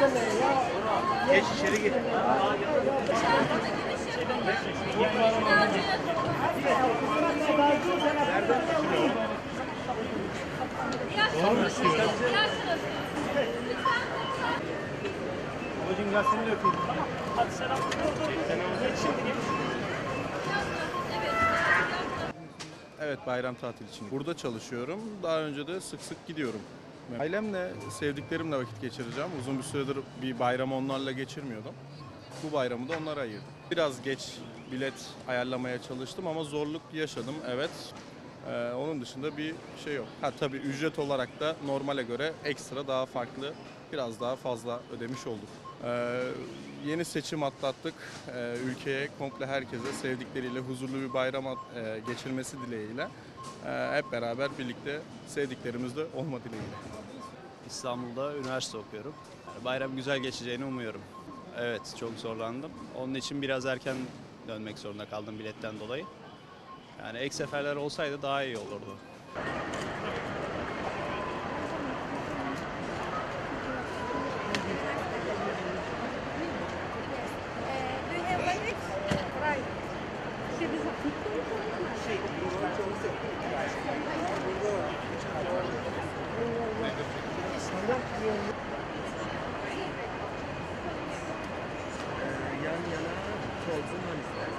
Geç içeri git. Babacım gel seni de. Evet bayram tatil için. Burada çalışıyorum. Daha önce de sık sık gidiyorum. Ailemle, sevdiklerimle vakit geçireceğim. Uzun bir süredir bir bayramı onlarla geçirmiyordum. Bu bayramı da onlara ayırdım. Biraz geç bilet ayarlamaya çalıştım ama zorluk yaşadım evet. Ee, onun dışında bir şey yok. Ha tabii ücret olarak da normale göre ekstra daha farklı, biraz daha fazla ödemiş olduk. Ee, yeni seçim atlattık. Ee, ülkeye komple herkese sevdikleriyle huzurlu bir bayram at- e, geçirmesi dileğiyle e, hep beraber birlikte sevdiklerimizle olma dileğiyle. İstanbul'da üniversite okuyorum. Bayram güzel geçeceğini umuyorum. Evet, çok zorlandım. Onun için biraz erken dönmek zorunda kaldım biletten dolayı. Yani ek seferler olsaydı daha iyi olurdu. Yan yana solsun